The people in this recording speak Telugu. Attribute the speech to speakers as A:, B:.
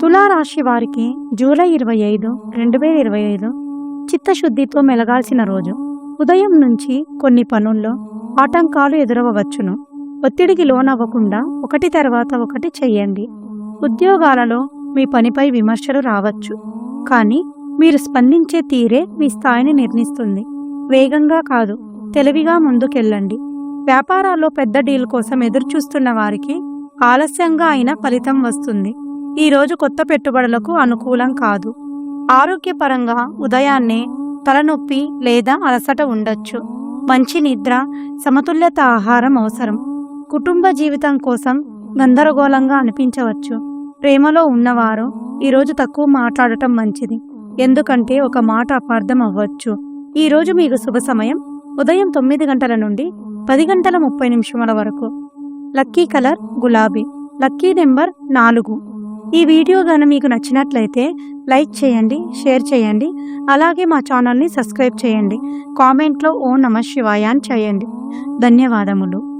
A: తులారాశి వారికి జూలై ఇరవై ఐదు రెండు వేల ఇరవై ఐదు చిత్తశుద్ధితో మెలగాల్సిన రోజు. ఉదయం నుంచి కొన్ని పనుల్లో ఆటంకాలు ఎదురవ్వవచ్చును ఒత్తిడికి లోనవ్వకుండా ఒకటి తర్వాత ఒకటి చెయ్యండి. ఉద్యోగాలలో మీ పనిపై విమర్శలు రావచ్చు. కానీ మీరు స్పందించే తీరే మీ స్థాయిని నిర్ణయిస్తుంది వేగంగా కాదు తెలివిగా ముందుకెళ్ళండి. వ్యాపారాల్లో పెద్ద డీల్ కోసం ఎదురుచూస్తున్న వారికి ఆలస్యంగా అయినా ఫలితం వస్తుంది. ఈరోజు కొత్త పెట్టుబడులకు అనుకూలం కాదు. ఆరోగ్యపరంగా ఉదయాన్నే తలనొప్పి లేదా అలసట ఉండొచ్చు. మంచి నిద్ర సమతుల్యత ఆహారం అవసరం. కుటుంబ జీవితం కోసం గందరగోళంగా అనిపించవచ్చు. ప్రేమలో ఉన్నవారు ఈరోజు తక్కువ మాట్లాడటం మంచిది. ఎందుకంటే ఒక మాట అపార్థం అవ్వచ్చు. ఈరోజు మీకు శుభ సమయం. ఉదయం తొమ్మిది గంటల నుండి పది గంటల ముప్పై నిమిషముల వరకు. లక్కీ కలర్ గులాబీ. లక్కీ నెంబర్ నాలుగు. ఈ వీడియో గను మీకు నచ్చినట్లయితే లైక్ చేయండి షేర్ చేయండి అలాగే మా ఛానల్ని సబ్స్క్రైబ్ చేయండి. కామెంట్లో ఓ నమ శివాయ అని చేయండి. ధన్యవాదములు.